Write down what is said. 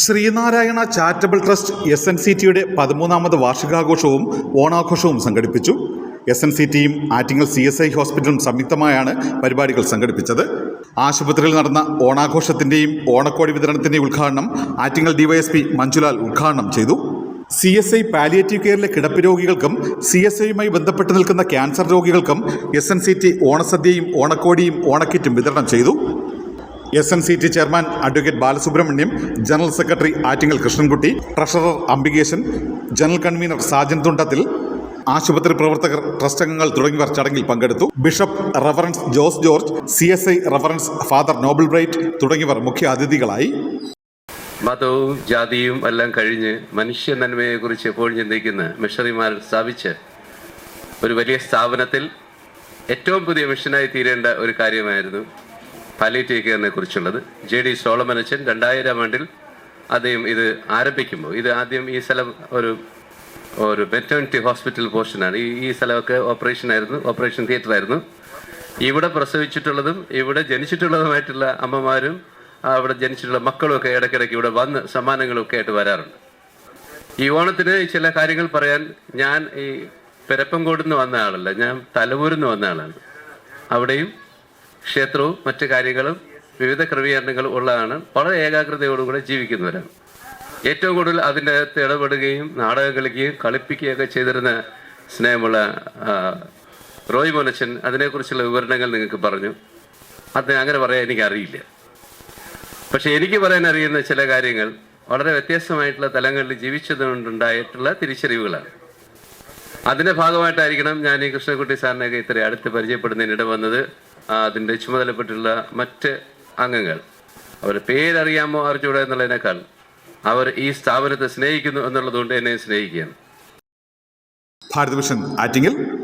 Sreenarayana charitable trust S N C ടിയുടെ പതിമൂന്നാമത് വാർഷികാഘോഷവും ഓണാഘോഷവും സംഘടിപ്പിച്ചു. എസ് എൻ സി ടിയും ആറ്റിങ്ങൽ സി എസ് ഐ ഹോസ്പിറ്റലും സംയുക്തമായാണ് പരിപാടികൾ സംഘടിപ്പിച്ചത്. ആശുപത്രിയിൽ നടന്ന ഓണാഘോഷത്തിന്റെയും ഓണക്കോടി വിതരണത്തിന്റെയും ഉദ്ഘാടനം ആറ്റിങ്ങൽ ഡിവൈഎസ്പി മഞ്ജുലാൽ ഉദ്ഘാടനം ചെയ്തു. സി എസ് ഐ പാലിയേറ്റീവ് കെയറിലെ കിടപ്പ് രോഗികൾക്കും സി എസ് ഐയുമായി ബന്ധപ്പെട്ട് നിൽക്കുന്ന ക്യാൻസർ രോഗികൾക്കും എസ് എൻ സി ടി ഓണസദ്യയും ഓണക്കോടിയും ഓണക്കിറ്റും വിതരണം ചെയ്തു. S N C T chairman advocate Balasubrahmanyam general secretary Attingal Krishnankutty treasurer Ambikesan general convener Sajan Thundathil ആശുപത്രി പ്രവർത്തകർ ട്രസ്റ്റ് അംഗങ്ങൾ തുടങ്ങിയവർ ചടങ്ങിൽ പങ്കെടുത്തു. Bishop reverend Jose George C S I reverend father Noble Bright തുടങ്ങിയവർ മുഖ്യ അതിഥികളായി. മതവും ജാതിയും എല്ലാം കഴിഞ്ഞ് മനുഷ്യ നന്മയെക്കുറിച്ച് എപ്പോഴും ചിന്തിക്കുന്ന മിഷണറിമാർ സ്ഥാപിച്ച് ഒരു വലിയ സ്ഥാപനത്തിൽ ഏറ്റവും പുതിയ മിഷനായി തീരേണ്ട ഒരു കാര്യമായിരുന്നു പാലിയേറ്റീവ് കെയറിനെ കുറിച്ചുള്ളത്. ജെ ഡി സോളമനച്ചൻ രണ്ടായിരം ആണ്ടിൽ അദ്ദേഹം ഇത് ആരംഭിക്കുമ്പോൾ ഇത് ആദ്യം ഈ സ്ഥലം ഒരു ഒരു മെറ്റേണിറ്റി ഹോസ്പിറ്റൽ പോർഷനാണ് ഈ ഈ സ്ഥലമൊക്കെ ഓപ്പറേഷൻ ആയിരുന്നു ഓപ്പറേഷൻ തിയേറ്റർ ആയിരുന്നു. ഇവിടെ പ്രസവിച്ചിട്ടുള്ളതും ഇവിടെ ജനിച്ചിട്ടുള്ളതുമായിട്ടുള്ള അമ്മമാരും അവിടെ ജനിച്ചിട്ടുള്ള മക്കളും ഒക്കെ ഇടയ്ക്കിടയ്ക്ക് ഇവിടെ വന്ന് സമ്മാനങ്ങളൊക്കെ ആയിട്ട് വരാറുണ്ട്. ഈ ഓണത്തിന് ചില കാര്യങ്ങൾ പറയാൻ ഞാൻ ഈ പെരപ്പംകോട് നിന്ന് വന്ന ആളല്ല ഞാൻ തലവൂരിൽ നിന്ന് വന്ന ആളാണ്. അവിടെയും ക്ഷേത്രവും മറ്റു കാര്യങ്ങളും വിവിധ ക്രമീകരണങ്ങളും ഉള്ളതാണ്. വളരെ ഏകാഗ്രതയോടുകൂടെ ജീവിക്കുന്നവരാണ്. ഏറ്റവും കൂടുതൽ അതിന്റെ അകത്ത് ഇടപെടുകയും നാടകം കളിക്കുകയും കളിപ്പിക്കുകയൊക്കെ ചെയ്തിരുന്ന സ്നേഹമുള്ള റോയ് മോനച്ചൻ അതിനെക്കുറിച്ചുള്ള വിവരണങ്ങൾ നിങ്ങൾക്ക് പറഞ്ഞു. അത് അങ്ങനെ പറയാൻ എനിക്കറിയില്ല. പക്ഷെ എനിക്ക് പറയാൻ അറിയുന്ന ചില കാര്യങ്ങൾ വളരെ വ്യത്യസ്തമായിട്ടുള്ള തലങ്ങളിൽ ജീവിച്ചതുകൊണ്ടുണ്ടായിട്ടുള്ള തിരിച്ചറിവുകളാണ്. അതിന്റെ ഭാഗമായിട്ടായിരിക്കണം ഞാൻ ഈ കൃഷ്ണകുട്ടി സാറിനെയൊക്കെ ഇത്ര അടുത്ത് പരിചയപ്പെടുന്നതിനിട വന്നത്. ആ, അതിന്റെ ചുമതലപ്പെട്ടുള്ള മറ്റ് അംഗങ്ങൾ. അവരുടെ പേരറിയാമോ അറിഞ്ഞൂടാ എന്നുള്ളതിനേക്കാൾ അവർ ഈ സ്ഥാപനത്തെ സ്നേഹിക്കുന്നു എന്നുള്ളതുകൊണ്ട് എന്നെ സ്നേഹിക്കുകയാണ്. ഭാരതഭൂഷൺ ആറ്റിങ്ങൽ.